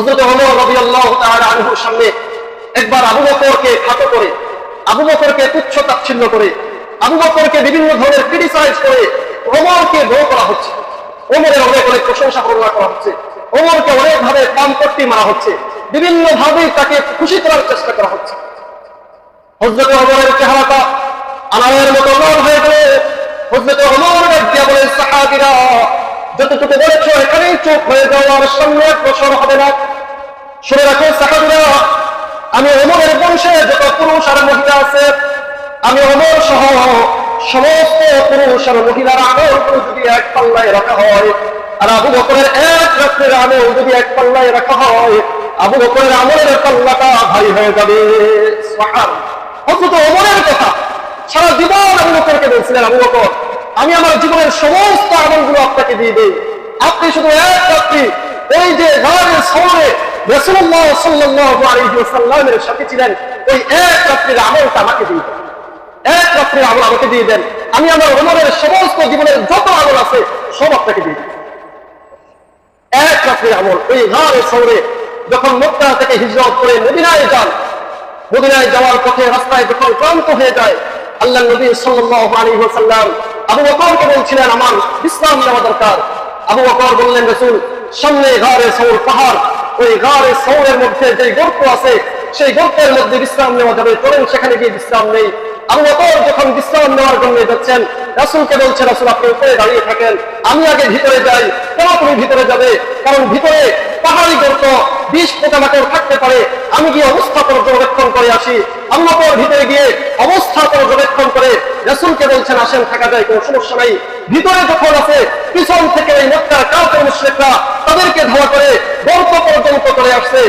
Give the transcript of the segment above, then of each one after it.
হজরত আনহুর সামনে একবার আবু বকরকে খাটো করে, আবু বকরকে তুচ্ছ করে, আবু বকরকে বিভিন্ন ধরনের ক্রিটিসাইজ করে বড় করা হচ্ছে। অনেক অনেক প্রশংসা বর্ণনা করা হচ্ছে। ওমরকে অনেক ভাবে কাম করতে মারা হচ্ছে। বিভিন্ন ভাবে তাকে খুশি করার চেষ্টা করা হচ্ছে। হজরত ওমরের চেহারাটা আনারের মতো লাল হয়ে গেল। হজরত ওমর দিয়া বলেন যতটুকু বলেছ এখানেই চোখ হয়ে যাও, আর সামনে প্রসার হবে না। শুনে রাখো সাহাবীরা আমি অমরের বংশে যত পুরুষ আর মহিলা আছে, আমি অমর সহ সমস্ত পুরুষ আর মহিলার আমল যদি এক পাল্লায় রাখা হয়, আর আবু বকরের এক রাত্রের আমল যদি এক পাল্লায় রাখা হয়, আবু বকরের আমলের পাল্লাটা ভাই হয়ে যাবে। অথচ ওমরের কথা সারা জীবন আবু বকরকে বলছিলেন, আবু বকর, আমি আমার জীবনের সমস্ত আমলগুলো আপনাকে দিয়ে দিই। আপনি শুধু এক রাত্রি ওই যে ঘরের শহরে রসুল্লাহ সাল্লাহ সাথে ছিলেন। ওই এক রাত্রির আমলটা আমাকে দিয়ে দেন। এক রাত্রির আমল আমাকে দিয়ে দেন। আমি আমার ওমরের সমস্ত জীবনের যত আমল আছে, সব আপনাকে দিয়ে এক রাত্রির আমল, ওই শহরে যখন থেকে হিজরত করে মদিনায় যান, মদিনায় যাওয়ার পথে রাস্তায় যখন ক্লান্ত হয়ে যায় আল্লাহ নবী সাল্লাল্লাহু আলাইহি ওয়াসাল্লাম আবু বকরকে বলছিলেন, আমার বিশ্রাম নেওয়া দরকার। আবু বকর বললেন, রাসূল, সামনে ঘরে সৌর পাহাড়। ওই ঘরে সৌরের মধ্যে যে গর্ত আছে, সেই গর্তের মধ্যে বিশ্রাম নেওয়া যাবে। চলুন, সেখানে গিয়ে বিশ্রাম নেই। যখন বিশ্রাম নেওয়ার জন্য যাচ্ছেন বলছে দাঁড়িয়ে থাকেন। আমি আগে ভিতরে যাই। কেন তুমি ভিতরে যাবে? কারণ ভিতরে পাহাড়ি গর্ত বিষ পোকামাকড় থাকতে পারে। আমি গিয়ে অবস্থা পর্যবেক্ষণ করে আসি। আল্লাহর ভিতরে গিয়ে অবস্থা পর্যবেক্ষণ করে রসুলকে বলছেন, আসেন, থাকা যায়, কোনো সমস্যা নাই। ভিতরে যখন আছে, পিছন থেকে এই মক্কার কাউকের মুশ্রিকরা তাদেরকে ধাওয়া করে, গর্ত পর্যন্ত করে আসছে।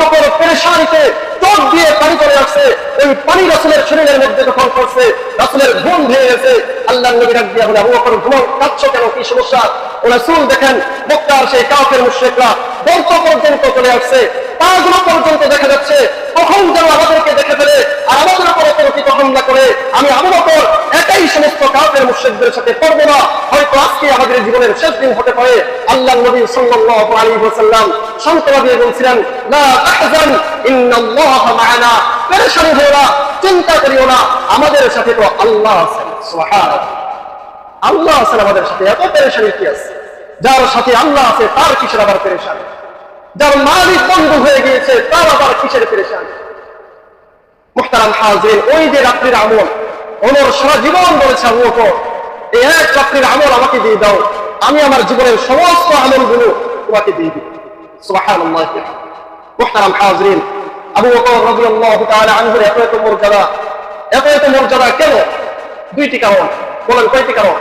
বকর পেরেশানিতে চোখ দিয়ে পানি করে আসছে। ওই পানি রাসুলের শরীরের মধ্যে যখন করছে রাসুলের ঘুম ভেঙে গেছে। আল্লাহ নবী ডাক দিয়া বলে, আবু বকর, ঘুমাও, কাঁদছ কেন? কি সমস্যা? ও রাসূল দেখেন, মক্কার সেই কাউকের মুশ্রিকরা গর্ত পর্যন্ত চলে আসছে। পাগুলো পর্যন্ত দেখা যাচ্ছে কখন যেন আমাদেরকে দেখে ফেলে আর আমাদের উপরে পরিচিত হামলা করে, আমি আমার বকর একাই সমস্ত কাউকের মুশ্রিকদের সাথে পড়ব না। হয়তো আজকে আমাদের জীবনের শেষ দিন হতে পারে। আল্লাহ নবী সাল্লাল্লাহু আলাইহি ওয়াসাল্লাম শান্তভাবে বলছিলেন, লা তাহজান, ইন্নাল্লাহা মা'ানা। পেরেশানি হও না, চিন্তা করিও না। আমাদের সাথে তো আল্লাহ আছেন, সুবহানাল্লাহ। আল্লাহ আছেন আমাদের সাথে, এত পেরেশানি কি আছে? যার সাথে আল্লাহ আছে, তার কিসের আবার পেরেশানি? যার মালিক বন্ধ হয়ে গিয়েছে, তার আবার কিসের পেরেশানি? মুখতারাম হাজির ওই যে রাত্রির আমল ওমর সারা জীবন বলেছে আবু বকর এই এক রাত্রির আমল আমাকে দিয়ে দাও, আমি আমার জীবনের সমস্ত আমলগুলো তোমাকে দিয়ে দিব। সুবহানাল্লাহ। মুখতারাম হাজির আবু বকর রাদিয়াল্লাহু তাআলা আনহুর এত এত মর্যাদা, এত এত মর্যাদা কেন? দুইটি কারণ, বলেন কয়টি কারণ?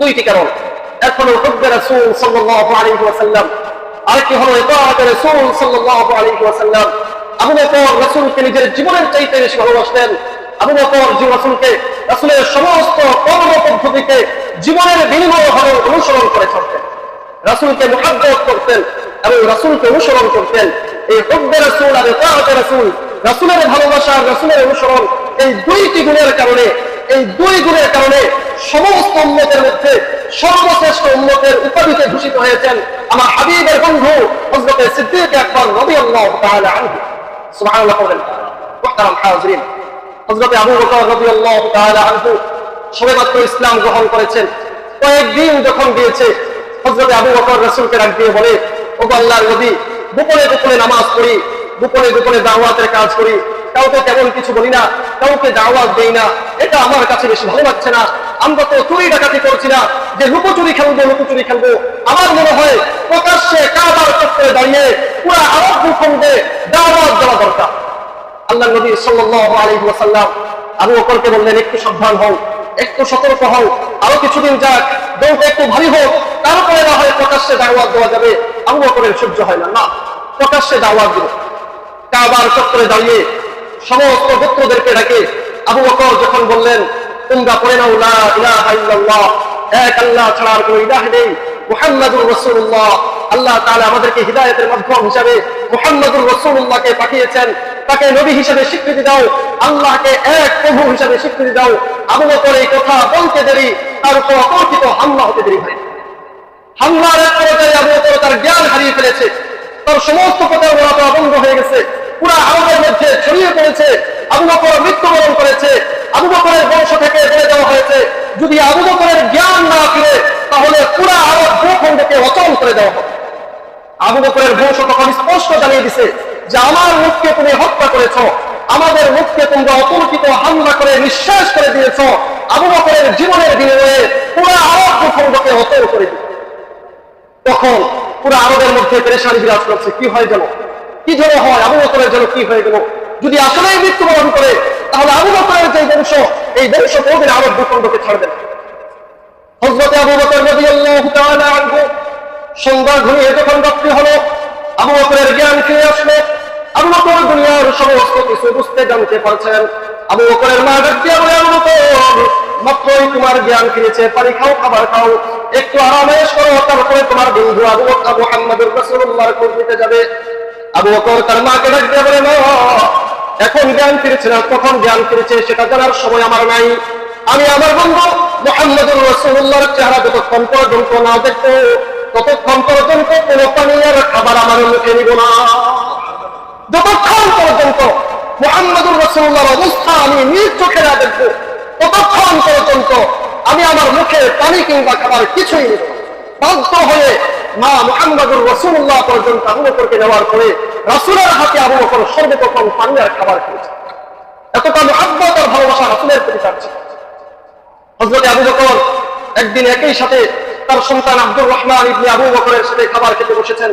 দুইটি কারণ। এখনও হুব্বে রাসূল সাল্লাল্লাহু আলাইহি আরেকটি হলো? রাসূল সাল্লাল্লাহু আলাইহি ওয়াসাল্লাম আবু বকর রাসূলকে নিজের জীবনের চাইতে বেশি ভালোবাসতেন। আবু বকর যে রাসূলকে, রাসূলের সমস্ত কর্ম পদ্ধতিকে জীবনের বিনিময় হলে অনুসরণ করে চলতেন। রাসূলকে মুহাব্বত করতেন এবং রাসূলকে অনুসরণ করতেন। এই হুব্বে রাসূল আর রাসূল, রাসূলের ভালোবাসা রাসূলের অনুসরণ এই দুইটি গুণের কারণে এই দুই গুণের কারণে সমস্ত উন্মতের মধ্যে সর্বশ্রেষ্ঠ উন্মতের উপাধিতে ভূষিত হয়েছেন আমার হাবিবের বন্ধু হজরতে সিদ্দিক আকবর রবি আল্লাহ তাআলা আনহু। সুবহানাল্লাহ বলেন হযরতে আবু বকর রাদিয়াল্লাহু তাআলা আনহু সবেমাত্র ইসলাম গ্রহণ করেছেন। কয়েকদিন যখন গিয়েছে, হযরতে আবু বকর রাসূলকে ডাক দিয়ে বলে ও আল্লাহর নবী, গোপনে গোপনে নামাজ পড়ি, গোপনে গোপনে দাওয়াতের কাজ করি কাউকে তেমন কিছু বলি না, কাউকে দাওয়াত দেই না। এটা আমার কাছে বেশি ভালো লাগছে না। আমরা তো চুরি ডাকাতি করছি না। যে লুকোচুরি খেলব লুকোচুরি খেলব। আমার মনে হয় প্রকাশ্যে কাবার চত্বরে দাঁড়িয়ে পুরা আরব ভূখণ্ডে দাওয়াত দেওয়া দরকার। আল্লাহ নবী সাল্লাল্লাহু আলাইহি ওয়াসাল্লাম আবু বকরকে বললেন, একটু সাবধান হও, একটু সতর্ক হও, আরও কিছুদিন যাক, দৌড়টা একটু ভারী হোক, তারপরে না হয় প্রকাশ্যে দাওয়াত দেওয়া যাবে। আবু বকরের সহ্য হয় না না, প্রকাশ্যে দাওয়াত দিল কাবার চত্বরে দাঁড়িয়ে সমস্ত গোত্রদেরকে ডাকে। আবু বকর যখন বললেন, তোমরা পড়ে নাও ইলাহা ইল্লাল্লাহ। এক আল্লাহ ছাড়া আর কোনো ইলাহ নেই। মুহাম্মাদুর রাসূলুল্লাহ। আল্লাহ তাআলা আমাদেরকে হিদায়াতের মাধ্যম হিসাবে মুহাম্মাদুর রাসূলুল্লাহকে পাঠিয়েছেন। তাকে নবী হিসেবে স্বীকৃতি দাও। আল্লাহকে এক প্রভু হিসেবে স্বীকৃতি দাও। আবু বকর এই কথা বলতে দেরি, তার উপর অতর্কিত হামলা হতে দেরি হয়। হামলার আবু বকর তার জ্ঞান হারিয়ে ফেলেছে। তার সমস্ত প্রচারণা বন্ধ হয়ে গেছে। পুরা আরবের মধ্যে ছড়িয়ে পড়েছে, আবু বকর মৃত্যুবরণ করেছে, আবু বকরের বংশ থেকে বলে দেওয়া হয়েছে। যদি আবু বকরের জ্ঞান না ফিরে, তাহলে পুরা আরব ভূখণ্ডকে অচল করে দেওয়া হবে। আবু বকরের বংশ তখন স্পষ্ট জানিয়ে দিছে যে, আমার মুখকে তুমি হত্যা করেছ, আমাদের মুখকে তোমরা অতর্কিত হামলা করে নিঃশ্বাস করে দিয়েছ। আবু বকরের জীবনের বিনিময়ে পুরা আরব ভূখণ্ডকে অচল করে দিয়েছ। তখন পুরো আরবের মধ্যে পেরেশানি বিরাজ করছে। কি হয় যেন কি যেন হয়? আবু বকরের যেন কি হয়ে গেল? যদি আসলেই মৃত্যুবরণ করে, তাহলে আবু বকরের যে বংশ, এই বংশ কোনদিন আরব ভূখণ্ডকে ছাড়বে না। হজরতে আবু বকর রাদিয়াল্লাহু তাআলা সন্ধ্যা ঘুমিয়ে যখন রাত্রি হলো, আবু বকরের জ্ঞান ফিরে আসলো। আবু বকর দুনিয়ার সমস্ত কিছু বুঝতে জানতে পারছেন। আবু বকরের মা ডাকিয়া বলে, আবু বকর, মাত্রই তোমার জ্ঞান ফিরেছে, পানি খাও, খাবার খাও। একটু আরামেশ করো, তারপরে তোমার বন্ধু আবু বকর মুহাম্মদুর রাসূলুল্লাহর নিতে যাবে। আবু বকর তার মাকে ডাক দিয়ে বলে এখন জ্ঞান ফিরেছে না, কখন জ্ঞান ফিরেছে সেটা জানার সময় আমার নাই আমি আমার বন্ধু মোহাম্মদুর রসুল্লাহর চেহারা যতক্ষণ পর্যন্ত না দেখব, ততক্ষণ পর্যন্ত কোন পানি আর খাবার আমার মুখে নিব না যতক্ষণ পর্যন্ত মোহাম্মদুর রসুল্লাহর অবস্থা আমি নিজ চোখে না দেখব, ততক্ষণ পর্যন্ত আমি আমার মুখে পানি কিংবা খাবার কিছুই নিব। বাধ্য হয়ে মা মোহাম্মদুর রসুল্লাহ পর্যন্ত আবু বকরকে নেওয়ার পরে হাতে আবু বকর সর্বপ্রথম খাবার খেয়েছে। এতটা আর ভালোবাসা প্রতি হজরত আবু বকর একদিন একই সাথে তার সন্তান আব্দুর রহমান ইবনে আবু বকরের সাথে খাবার খেতে বসেছেন।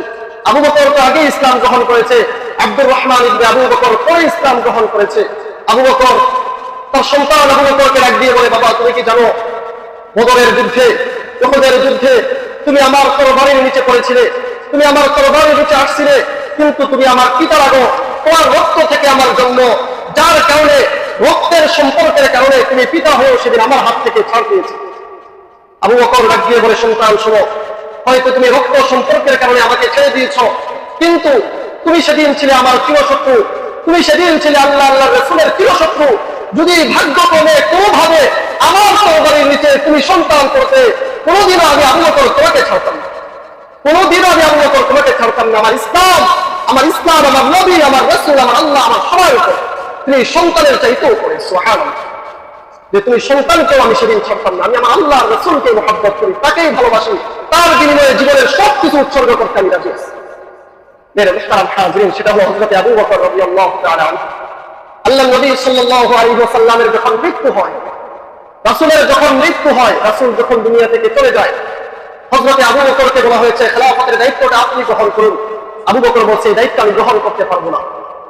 আবু বকর তো আগে ইসলাম গ্রহণ করেছে। আব্দুর রহমান ইবনে আবু বকর পরে ইসলাম গ্রহণ করেছে। আবু বকর তার সন্তান আবু বকরকে ডাক দিয়ে বলে, বাবা, তুমি কি জানো, বদরের যুদ্ধে যুদ্ধে তুমি আমার তরবারির নিচে পড়েছিলে, তুমি আমার তরবারির নিচে আসছিলে, কিন্তু তুমি আমার পিতা লাগো তোমার রক্ত থেকে আমার জন্ম, যার কারণে, রক্তের সম্পর্কের কারণে তুমি পিতা হয়েও সেদিন আমার হাত থেকে ছাড় পেয়েছে। আবু বকর ডাক দিয়ে বলে, সন্তান, শোনো, হয়তো তুমি রক্ত সম্পর্কের কারণে আমাকে ছেড়ে দিয়েছ, কিন্তু তুমি সেদিন ছিলে আমার চিরশত্রু, তুমি সেদিন ছিলে আল্লাহ আল্লাহ রসুলের চিরশত্রু। যদি ভাগ্যক্রমে কোনোভাবে আমার তরবারির নিচে তুমি সন্তান করতে কোনোদিনও আমি আবু বকর তোমাকে ছাড়তাম না। কোনোদিনও আমি আবু বকর তোমাকে ছাড়তাম না। আমার ইসলাম আমার ইসলাম, আমার নবী, আমার রসুল, আমার আল্লাহ, আমার সবার উপর। তুমি সন্তানের চাইতেও করে সোহান যে তুমি সন্তানকেও আমি সেদিন ছাড়তাম না। আমি আমার আল্লাহ রসুলকে মহাব্বত করি, তাকেই ভালোবাসি। তার বিনিময়ে জীবনের সব কিছু উৎসর্গ করতে আমি রাজি আছি। সেটা হলো হযরত আবু বকর তাআলা আনহু। আল্লাহ নবী সাল্লাল্লাহু আলাইহি ওয়াসাল্লামের যখন মৃত্যু হয় রাসূলের যখন মৃত্যু হয়, রাসূল যখন দুনিয়া থেকে চলে যায়, হযরত আবু বকরকে বলা হয়েছে, খেলাফতের দায়িত্বটা আপনি গ্রহণ করুন। আবু বকর বলছে, এই দায়িত্ব আমি গ্রহণ করতে পারব না।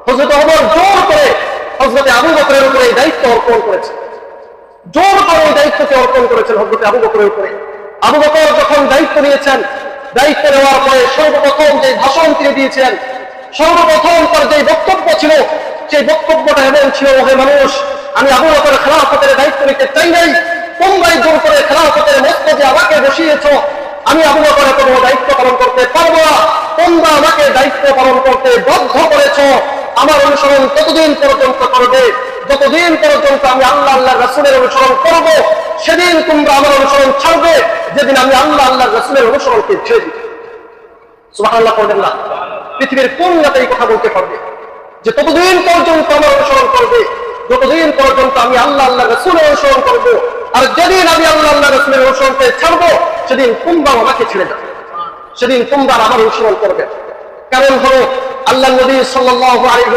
হযরত ওমর জোর করে, হযরত আবু বকরের উপরে এই দায়িত্ব অর্পণ করেছে। জোর করে এই দায়িত্বকে অর্পণ করেছেন হজরত আবু বকরের উপরে। আবু বকর যখন দায়িত্ব নিয়েছেন, দায়িত্ব নেওয়ার পরে সর্বপ্রথম যে ভাষণ তিনি দিয়েছেন সর্বপ্রথম তার যে বক্তব্য ছিল, সেই বক্তব্যটা এমন ছিল, ওহে মানুষ আমি আবু বকর খেলাফতের দায়িত্ব নিতে চাই নাই। তোমরাই জোর করে খেলাফতের মস্ত যে আমাকে বসিয়েছ। আমি আবু বকর বড় দায়িত্ব পালন করতে পারব না। তোমরা আমাকে দায়িত্ব পালন করতে বাধ্য করেছ। আমার অনুসরণ ততদিন পর্যন্ত করবে, যতদিন পর্যন্ত আমি আল্লাহ আল্লাহ রসুলের অনুসরণ করব, সেদিন তোমরা আমার অনুসরণ ছাড়বে। যেদিন আমি আল্লাহ আল্লাহ রসুলের অনুসরণকে ছেড়ে দিই সুবাহ করবেন না। পৃথিবীর কোন নেতা এই কথা বলতে পারবে? যে ততদিন পর্যন্ত আমার অনুসরণ করবে যতদিন পর্যন্ত আমি আল্লাহ আল্লাহ রসুলের অনুসরণ করব, আর যেদিন আমি আল্লাহ আল্লাহ রসুলের অনুসরণকে ছাড়বো, সেদিন তোমরা আমাকে ছেড়ে যাবে। সেদিন তোমরা আমার অনুসরণ করবে। কারণ হলো, আল্লাহ সাল্লাল্লাহু আলাইহি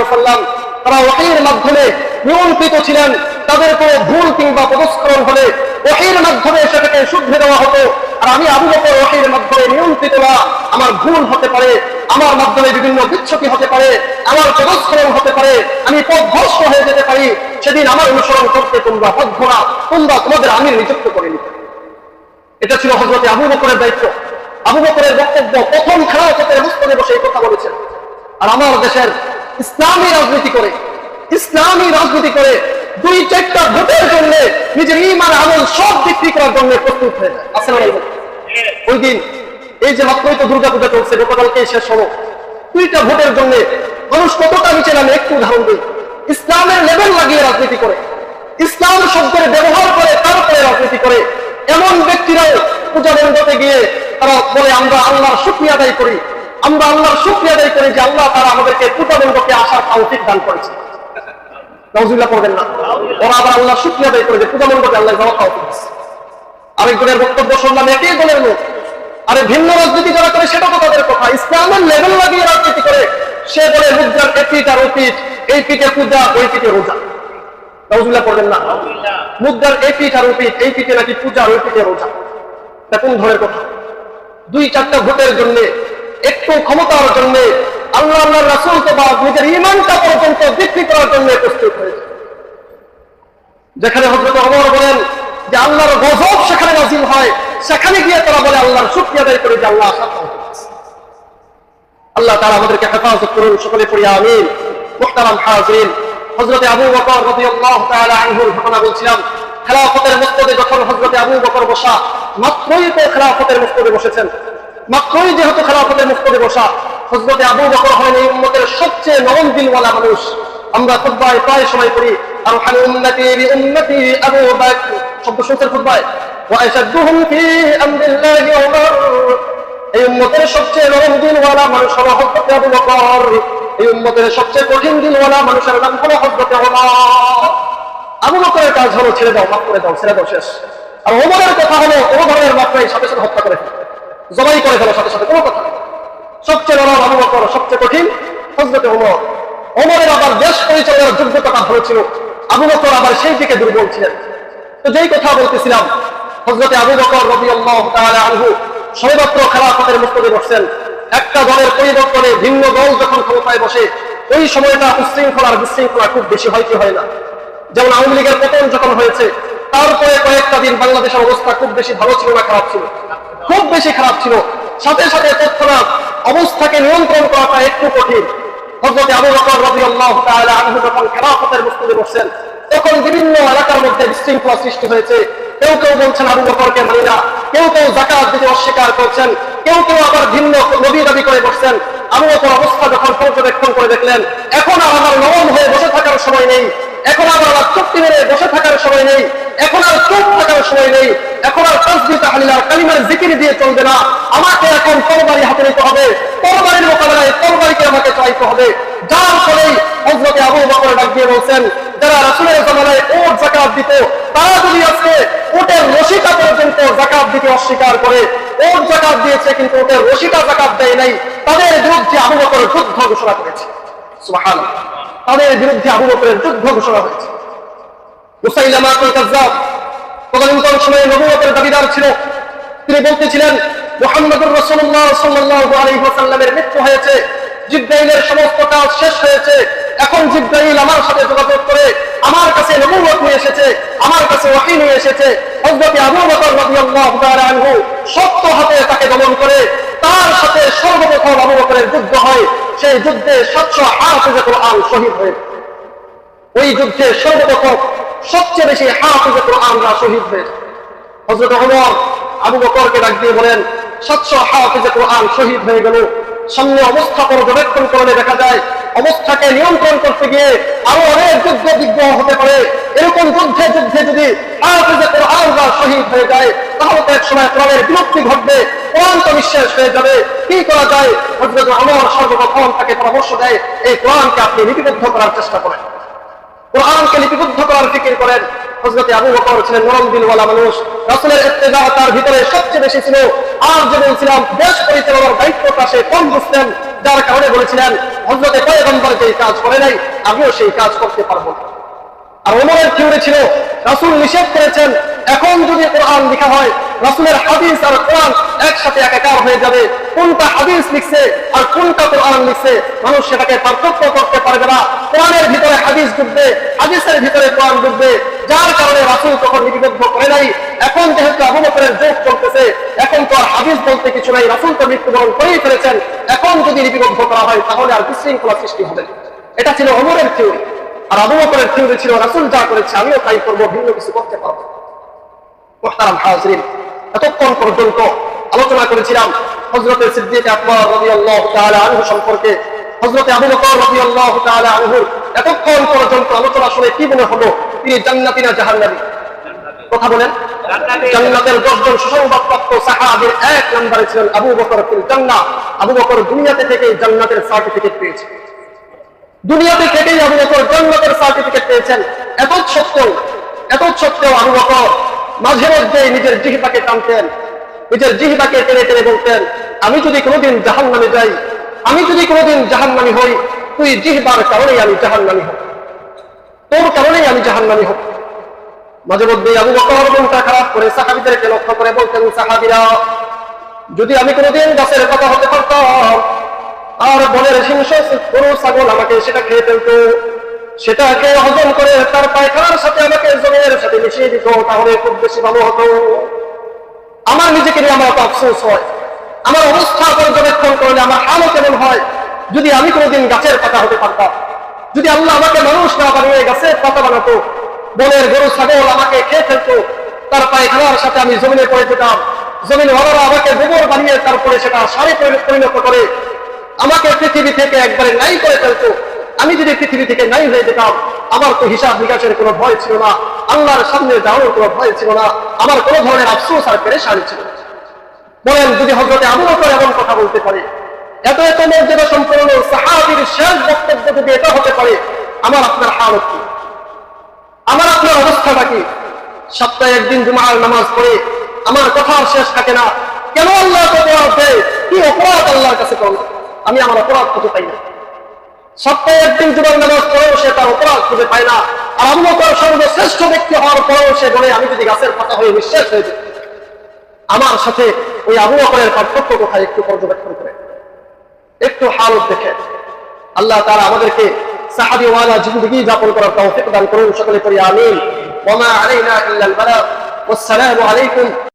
তারা ওহীর মাধ্যমে নিয়ন্ত্রিত ছিলেন, তাদের কোনো ভুল কিংবা পদস্খলন হলে ওহীর মাধ্যমে সেটাকে শুদ্ধে দেওয়া হতো। আর আমি আবু বকর ওহীর মাধ্যমে নিয়ন্ত্রিত না, আমার ভুল হতে পারে, আমার মাধ্যমে বিভিন্ন বিচ্ছতি হতে পারে, আমার পদস্খলন হতে পারে, আমি পথভ্রষ্ট হয়ে যেতে পারি, সেদিন আমার অনুসরণ করতে তোমরা বাধ্য না, তোমরা তোমাদের আমির নিযুক্ত করে নিতে এটা ছিল হজরতে আবু বকরের দায়িত্ব। আবু বকরের বক্তব্য প্রথম খেলা খেলাফতের মুস্তদে বসে এই কথা বলেছেন। আর আমার দেশের ইসলামী রাজনীতি করে, ইসলামী রাজনীতি করে দুই চারটা ভোটের জন্য নিজের ইমান আমল সব বিক্রি করার জন্য প্রস্তুত হয়ে যায়। আসলে ওই দিন এই যে মাত্রই তো দুর্গা পূজা চলছে, গতকালকে শেষ হলো। দুইটা ভোটের জন্য মানুষ কতটা নিচে নামে, একটু উদাহরণ দিই। ইসলামের লেভেল লাগিয়ে রাজনীতি করে। ইসলাম শব্দের ব্যবহার করে, তারপরে রাজনীতি করে। এমন ব্যক্তিরাও পূজা মণ্ডপে গিয়ে তারা বলে, আমরা আল্লাহর শুক্রিয়া আদায় করি। আমরা আল্লাহর শুক্রিয়া আদায় করি যে আল্লাহ তারা আমাদেরকে পূজামণ্ডপে আসার তৌফিক দান করেছে। নজরুল্লাহ করবেন না। ওরা আবার আল্লাহ শুক্রিয়া আদায় করে যে পূজামণ্ডপে আল্লাহ যাওয়া তৌফিক আরেকজনের বক্তব্য শুনলাম, একই দলের লোক আরে ভিন্ন রাজনীতি যারা করে সেটা তো তাদের কথা। ইসলামের লেভেল লাগিয়ে রাজনীতি করে সে বলে মুদ্রার এ পিঠ আর পিঠ এই পিঠে পূজা ওই পিঠে রোজা। করবেন না? মুদ্রার এই পিঠ আর এই পিঠে নাকি পূজা ওই পিঠে রোজা? এটা কোন ধরনের কথা? দুই চারটা ভোটের জন্য একটু ক্ষমতার জন্য আল্লাহ আল্লাহ রাসুল তো বা নিজের ইমানটা পর্যন্ত বিক্রি করার জন্য প্রস্তুত হয়েছে। যেখানে হজরত অমর বলেন যে আল্লাহর গজব সেখানে নাজিল হয়। সেখানে গিয়ে তারা বলে, আল্লাহর শুক্রিয়া করে যে আল্লাহ। আল্লাহ তারা আমাদেরকে হেফাজত করুন, সকলে পড়ি, আমিন। মুহতারাম হাজরিন হজরতে আবু বকর রাদিয়াল্লাহু তাআলা আনহুর ঘটনা বলছিলাম। খেলাফতের মস্তদে যখন হজরতে আবু বকর বসা, মাত্রই তো খেলাফতের মস্তদে বসেছেন। মাত্রই যেহেতু খেলাফতের মস্তদে বসা হজরতে আবু বকর হলেন এই সবচেয়ে নরম দিলওয়ালা মানুষ। আমরা খুতবায় প্রায় সময় করি আর বি উম্মতি আবু বকর। এই উম্মতের সবচেয়ে নরম মানুষ আবু বকর। এই উম্মতের সবচেয়ে কঠিন মানুষের নাম হলো আবু বকরের কাজ হলো ছেড়ে দাও, মাফ করে দাও, ছেড়ে দাও, শেষ। আর ওমরের কথা হলো কোনো ধরনের সাথে সাথে হত্যা করে জবাই করে ফেলো সাথে সাথে, কোনো কথা সবচেয়ে নরম আবু বকর, সবচেয়ে কঠিন হযরত ওমর। ওমরের আবার দেশ পরিচালনার যোগ্যতা ভালো ছিল আবু বকর আবার সেই দিকে দুর্বল ছিলেন। তো যেই কথা বলতেছিলাম হজরতে আবু বকর রবি আল্লাহ আনহু সবেমাত্র খেলাফতের মুস্তদে বসছেন। একটা দলের পরিবর্তনে ভিন্ন দল যখন ক্ষমতায় বসে, ওই সময়টা উশৃঙ্খলার বিশৃঙ্খলা খুব বেশি হয় কি হয় না। যেমন আওয়ামী লীগের পতন যখন হয়েছে, তারপরে কয়েকটা দিন বাংলাদেশের অবস্থা খুব বেশি ভালো ছিল না, খারাপ ছিল। খুব বেশি খারাপ ছিল। সাথে সাথে তৎক্ষণাৎ অবস্থাকে নিয়ন্ত্রণ করাটা একটু কঠিন। হজরত আবু বকর রাদিয়াল্লাহু তাআলা আনহু যখন খেলাফতের মুস্তদে বসছেন তখন বিভিন্ন এলাকার মধ্যে বিশৃঙ্খলা সৃষ্টি হয়েছে। কেউ কেউ বলছেন আবু বকরকে মানি না। কেউ কেউ জাকাত দিতে অস্বীকার করছেন। কেউ কেউ আবার ভিন্ন নবী দাবি করে বসছেন। আবু বকর অবস্থা যখন পর্যবেক্ষণ করে দেখলেন, এখন আমার নরম হয়ে বসে থাকার সময় নেই। এখন আর আমার চুক্তি মেরে বসে থাকার সময় নেই। এখন আর চুপ থাকার সময় নেই। এখন আর তসবি তাহলিলার কালিমার জিকির দিয়ে চলবে না। আমাকে এখন তরবারি হাতে নিতে হবে। তরবারির মোকাবেলায় তরবারিকে আমাকে চাইতে হবে। যার ফলেই হজরতে আবু বকর ডাক দিয়ে বলছেন, যারা রাসুলের জমানায় ওট জাকাত দিত, তারা যদি আজকে ওটের রশিটা পর্যন্ত জাকাত দিতে অস্বীকার করে ওট জাকাত দিয়েছে কিন্তু ওটের রশিটা জাকাত দেয় নাই, তাদের বিরুদ্ধে আবু বকর যুদ্ধ ঘোষণা করেছে। তাদের বিরুদ্ধে আবু বকরের যুদ্ধ ঘোষণা হয়েছে। এখন আমার সাথে যোগাযোগ করে আমার কাছে নিয়ে এসেছে, আমার কাছে নিয়ে এসেছে। হাতে তাকে দমন করে, তার সাথে সর্বপ্রথম আবু বকরের যুদ্ধ হয়। সেই যুদ্ধে সাতশো হাফিজে কোরআন শহীদ হয়েছে। ওই যুদ্ধে সর্বপ্রথম সবচেয়ে বেশি হাফিজে কোরআনরা শহীদ হয়েছে। হজরত অমর আবু বকরকে ডাক দিয়ে বলেন, সাতশো হাফিজে কোরআন শহীদ হয়ে গেল। সামনে অবস্থা পর্যবেক্ষণ করলে দেখা যায় অবস্থাকে নিয়ন্ত্রণ করতে গিয়ে আরও অনেক যুদ্ধ বিগ্রহ হতে পারে। এরকম যুদ্ধে যুদ্ধে যদি হাফিজে শহীদ হয়ে যায়, তাহলে তো এক সময় কোরআনের বিলুপ্তি ঘটবে, কোরআন নিঃশেষ হয়ে যাবে। কি করা যায়? হযরত ওমর সর্বপ্রথম তাকে পরামর্শ দেয়, এই কোরআনকে আপনি লিপিবদ্ধ করার চেষ্টা করেন। কোরআনকে লিপিবদ্ধ করার ফিকির করেন। হজরতে আবু বকর ছিলেন নরম দিলওয়ালা মানুষ। রাসূলের ইত্তেজা তার ভিতরে সবচেয়ে বেশি ছিল। আর যে বলছিলাম, দেশ পরিচালনার দায়িত্বটা সে কম বুঝতেন, যার কারণে বলেছিলেন হজরতে পয়গম্বর যেই কাজ করে নাই, আমিও সেই কাজ করতে পারব না। আর ওমরের থিওরি ছিল? রাসূল নিষেধ করেছেন, এখন যদি কোরআন লেখা হয়, রাসূলের হাদিস আর কোরআন একসাথে একাকার হয়ে যাবে। কোনটা হাদিস লিখছে আর কোনটা কোরআন লিখছে, মানুষ সেটাকে পার্থক্য করতে পারবে না। কোরআনের ভিতরে হাদিস ডুববে, হাদিসের ভিতরে কোরআন ডুববে। যার কারণে রাসুল তখন লিপিবদ্ধ করে নাই এখন যেহেতু আবু বকরের যোগ চলতেছে, এখন তো আর হাদিস বলতে কিছু নাই, রাসূল তো মৃত্যুবরণ করেই ফেলেছেন। এখন যদি লিপিবদ্ধ করা হয়, তাহলে আর বিশৃঙ্খলা সৃষ্টি হবে এটা ছিল ওমরের থিওরি আর আবু বকরের থিওরি ছিল, রাসূল যা করেছে, আমিও তাই করব, ভিন্ন কিছু করতে পারব। মোহতারাম হাজরিন, এতক্ষণ পর্যন্ত আলোচনা করেছিলাম হজরতের সিদ্দিক আকবর রাদিয়াল্লাহু তাআলা আনহু সম্পর্কে। হজরতে আবু বকর রাদিয়াল্লাহু তাআলা আনহু এতক্ষণ পর্যন্ত আলোচনা শুনে কি মনে হলো? তিনি জান্নাতি না জাহান্নামী? কথা বলেন। জান্নাতের দশজন সুসংবাদপ্রাপ্ত সাহাবীর এক নম্বরে ছিলেন আবু বকর ফিল জান্নাহ। আবু বকর দুনিয়াতে থেকে জান্নাতের সার্টিফিকেট পেয়েছে। দুনিয়াতে থেকেই আবু বকর জান্নাতের সার্টিফিকেট পেয়েছেন। এত সত্ত্বেও এত সত্ত্বেও আবু বকর মাঝে মধ্যে নিজের জিহিবাকে টানতেন নিজের জিহিবাকে টেনে টেনে বলতেন আমি যদি কোনোদিন জাহান নামে যাই আমি যদি কোনোদিন জাহান নামি হই তুই জিহবার কারণেই আমি জাহান নামি হব। তোর কারণেই আমি জাহান নামি হব। মাঝে মধ্যে আবু বকর মনটা খারাপ করে সাহাবিদেরকে লক্ষ্য করে বলতেন, সাহাবিরা, যদি আমি কোনোদিন গাছের কথা হতে পারতাম, আর বনের গরু ছাগল আমাকে সেটা খেয়ে ফেলতো সেটাকে হজম করে তার পায়খানার সাথে আমাকে জমিনের সাথে মিশিয়ে দিত, তাহলে খুব বেশি ভালো হতো। আমার নিজেকে নিয়ে আমার আফসোস হয়। আমার অবস্থা পর্যবেক্ষণ করলে আমার হালও কেমন হয়? যদি আমি কোনোদিন গাছের পাতা হতে পারতাম, যদি আল্লাহ আমাকে মানুষ না বানিয়ে গাছের পাতা বানাতো বনের গরু, ছাগল আমাকে খেয়ে ফেলতো। তার পায়খানার সাথে আমি জমিনে পড়ে যেতাম। জমিন ওনারা আমাকে গোবর বানিয়ে তারপরে সেটা সারে পরিণত করে, আমাকে পৃথিবী থেকে একবারে নাই করে ফেলতো। আমি যদি পৃথিবী থেকে নাই হয়ে যেতাম, আমার তো হিসাব নিকাশের কোনো ভয় ছিল না। আল্লাহর সামনে যাওয়ার কোনো ভয় ছিল না। আমার কোনো ধরনের আফসোস আর পেরেশানি ছিল বলেন, যদি হজরতে আবু বকর এমন কথা বলতে পারে, এত এত মর্যাদা সম্পন্ন সাহাবির শেষ বক্তব্য যদি এটা হতে পারে, আমার আপনার হালত কি? আমার আপনার অবস্থাটা কি? সপ্তাহে একদিন জুমার নামাজ পড়ে আমার কথা শেষ থাকে না। কেন আল্লাহ কি অপরাধ আল্লাহর কাছে করল আমি আমার অপরাধ খুঁজে পাই না। সপ্তাহে একদিন জুমার নামাজ পড়েও সে তার অপরাধ খুঁজে পায় না। আর আবু বকর সর্বশ্রেষ্ঠ ব্যক্তি হওয়ার পরেও সে বলে, আমি যদি গাছের পাতা হয়ে নিঃশেষ হয়ে যাই। আমার সাথে ওই আবু বকরের পার্থক্য কোথায়? একটু পর্যবেক্ষণ করে। একটু হালত দেখে। আল্লাহ তারা আমাদেরকে সাহাবি ওয়ালা জিন্দগি যাপন করার তৌফিক দান করুন সকলে করি আমিন ওমা আলাইনা ইল্লাল বালাগ ওয়াসসালামু আলাইকুম